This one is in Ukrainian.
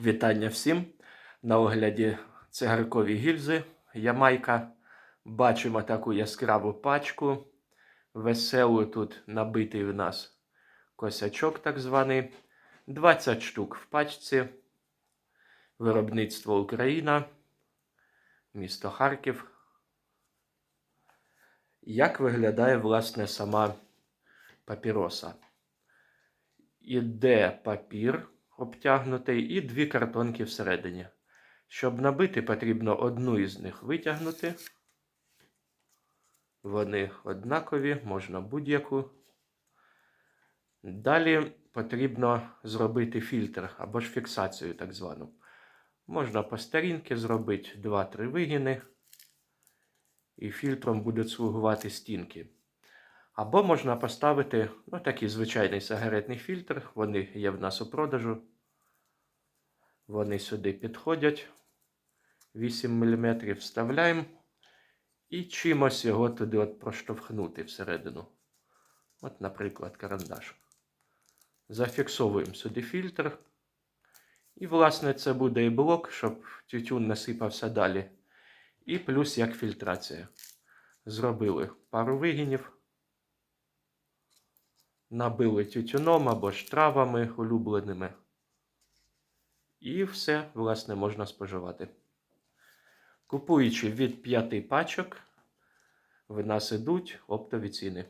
Вітання всім. На огляді цигаркові гільзи Ямайка. Бачимо таку яскраву пачку. Веселу тут набитий в нас косячок, так званий. 20 штук в пачці. Виробництво Україна. Місто Харків. Як виглядає власне сама папіроса? Іде папір обтягнутий і дві картонки всередині. Щоб набити, потрібно одну із них витягнути. Вони однакові, можна будь-яку. Далі потрібно зробити фільтр або ж фіксацію, так звану. Можна по старінки зробити 2-3 вигини, і фільтром будуть слугувати стінки. Або можна поставити ну, такий звичайний сигаретний фільтр. Вони є в нас у продажу. Вони сюди підходять. 8 мм вставляємо. І чимось його туди от проштовхнути всередину. От, наприклад, карандаш. Зафіксовуємо сюди фільтр. І, власне, це буде і блок, щоб тютюн не сипався далі. І плюс як фільтрація. Зробили пару вигинів. Набили тютюном або ж травами улюбленими. І все, власне, можна споживати. Купуючи від 5 пачок, в нас ідуть оптові ціни.